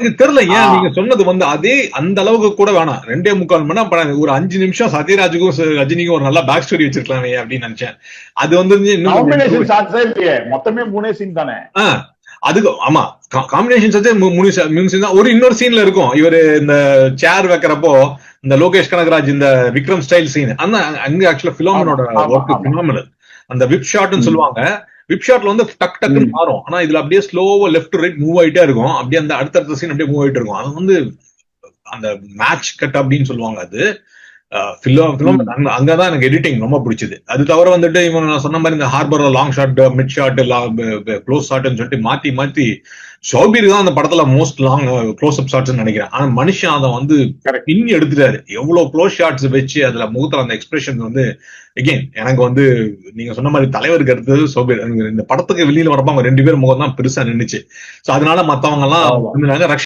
தெரியல ஏன். நீங்க சொன்னது வந்து அதே அந்த அளவுக்கு கூட வேணாம். ரெண்டே முக்கால் மணி நேரம் ஒரு அஞ்சு நிமிஷம் சத்யராஜுக்கும் ரஜினிக்கும் ஒரு நல்ல பேக் ஸ்டோரி வச்சிருக்கலாமே அப்படின்னு நினைச்சேன். அது வந்து மொத்தமே மூணே சீன் தானே? அதுக்கு ஆமா. காம்பினேஷன் சத்தே மூணு மூணு scene தான். ஒரு இன்னொரு சீன்ல இருக்கும். இவரு இந்த சேர் வைக்கிறப்போ இந்த லோகேஷ் கனகராஜ் இந்த விக்ரம் ஸ்டைல் சீன் அந்த அங்க ஆக்சுவலா பிலோமனோட ஒர்க் ஆமா. பினாமினல் அந்த விப் ஷாட்னு. சொல்லுவாங்க. விப் ஷாட்ல வந்து டக் டக்குன்னு. மாறும். ஆனா இதுல அப்படியே ஸ்லோவா லெஃப்ட் ரைட் மூவ் ஆயிட்டே இருக்கும். அப்படியே அந்த அடுத்தடுத்த சீன் அப்படியே மூவ் ஆயிட்டு இருக்கும். அது வந்து அந்த மேட்ச் கட் அப்படின்னு சொல்லுவாங்க அது. அங்கதான் எனக்கு எடிட்டிங் ரொம்ப பிடிச்சது. அது தவிர வந்துட்டு இவன் நான் சொன்ன மாதிரி இந்த ஹார்பர்ல long shot mid shot close ஷாட்னு சொல்லிட்டு மாத்தி மாத்தி ஷோபீர் தான் அந்த படத்துல most long close up shots நினைக்கிறேன். ஆனா மனுஷன் அதை வந்து. பின்னி எடுத்துட்டாரு. எவ்வளவு க்ளோஸ் ஷாட்ஸ் வச்சு அதுல முகத்துல அந்த எக்ஸ்பிரஷன் வந்து எகெயின் எனக்கு வந்து நீங்க சொன்ன மாதிரி தலைவருக்கு அடுத்தது சோபீர். இந்த படத்துக்கு வெளியில வரப்ப அவங்க ரெண்டு பேரும் முகம் தான் பெருசா நின்னுச்சு. சோ அதனால மத்தவங்க எல்லாம். ரக்ஷ